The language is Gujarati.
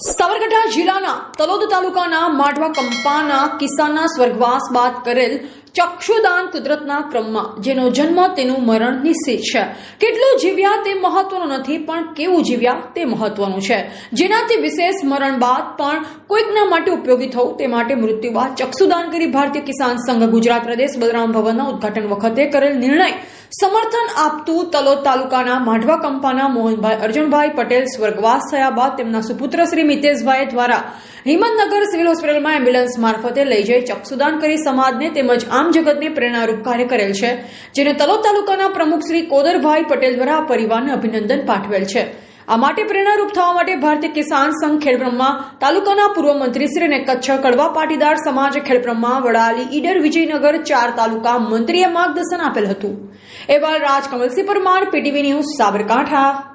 સાબરકાંઠા જિલ્લાના તલોદ તાલુકાના માઢવા કંપાના કિસ્સાના સ્વર્ગવાસ બાદ કરેલ ચક્ષુદાન કુદરતના ક્રમમાં, જેનો જન્મ તેનું મરણ નિશ્ચિત છે. કેટલું જીવ્યા તે મહત્વનું નથી, પણ કેવું જીવ્યા તે મહત્વનું છે. જેનાથી વિશેષ મરણ બાદ પણ કોઈકના માટે ઉપયોગી થવું, તે માટે મૃત્યુ બાદ ચક્ષુદાન કરી ભારતીય કિસાન સંઘ ગુજરાત પ્રદેશ બલરામ ભવનના ઉદઘાટન વખતે કરેલ નિર્ણય સમર્થન આપતું તલોદ તાલુકાના માઢવા કંપાના મોહનભાઈ અર્જુનભાઈ પટેલ સ્વર્ગવાસ થયા બાદ તેમના સુપુત્ર શ્રી મિતેશભાઈ દ્વારા હિંમતનગર સિવિલ હોસ્પિટલમાં એમ્બ્યુલન્સ મારફતે લઈ જઈ ચક્ષુદાન કરી સમાજને તેમજ આમ જગતને પ્રેરણારૂપ કાર્ય કરેલ છે, જેને તલોદ તાલુકાના પ્રમુખ શ્રી કોદરભાઈ પટેલ દ્વારા આ પરિવારને અભિનંદન પાઠવેલ છે. આ માટે પ્રેરણારૂપ થવા માટે ભારતીય કિસાન સંઘ ખેડબ્રહ્મા, તાલુકાના પૂર્વ મંત્રી શ્રી અને કચ્છ કડવા પાટીદાર સમાજ ખેડબ્રહ્મા, વડાલી, ઈડર, વિજયનગર ચાર તાલુકા મંત્રીએ માર્ગદર્શન આપેલ હતું. એવા રાજકમલસિંહ પરમાર, પીટીવી ન્યૂઝ, સાબરકાંઠા.